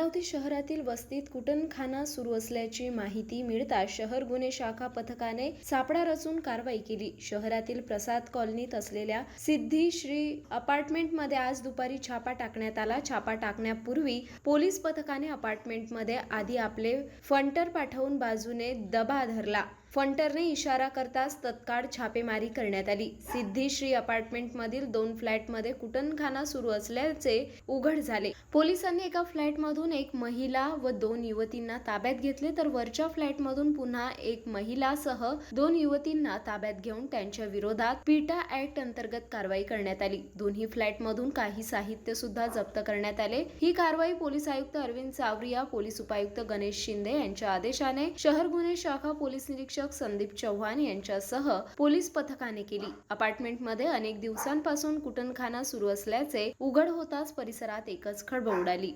अमरावती शहरातील वस्तीत कुटणखाना सुरू असल्याची माहिती मिळताच शहर गुन्हे शाखा पथकाने सापळा रचून कारवाई केली. शहरातील प्रसाद कॉलनीत असलेल्या सिद्धी श्री अपार्टमेंटमध्ये आज दुपारी छापा टाकण्यात आला. छापा टाकण्यापूर्वी पोलीस पथकाने अपार्टमेंटमध्ये आधी आपले फंटर पाठवून बाजूने दबा धरला. फंटरने इशारा करताच तत्काळ छापेमारी करण्यात आली. सिद्धीश्री अपार्टमेंटमधील दोन फ्लॅटमध्ये कुटणखाना सुरू असल्याचे उघड झाले. पोलिसांनी एका फ्लॅटमधून एक महिला व दोन युवतींना ताब्यात घेतले तर वरच्या फ्लॅटमधून पुन्हा एक महिलासह दोन युवतींना ताब्यात घेऊन त्यांच्या विरोधात पीटा ऍक्ट अंतर्गत कारवाई करण्यात आली. दोन्ही फ्लॅटमधून काही साहित्य सुद्धा जप्त करण्यात आले. ही कारवाई पोलीस आयुक्त अरविंद सावरिया पोलीस उपायुक्त गणेश शिंदे यांच्या आदेशाने शहर गुन्हे शाखा पोलीस निरीक्षक संदीप चव्हाण यांच्यासह पोलीस पथकाने केली. अपार्टमेंटमध्ये अनेक दिवसांपासून कुटणखाना सुरू असल्याचे उघड होताच परिसरात एकच खळबळ उडाली.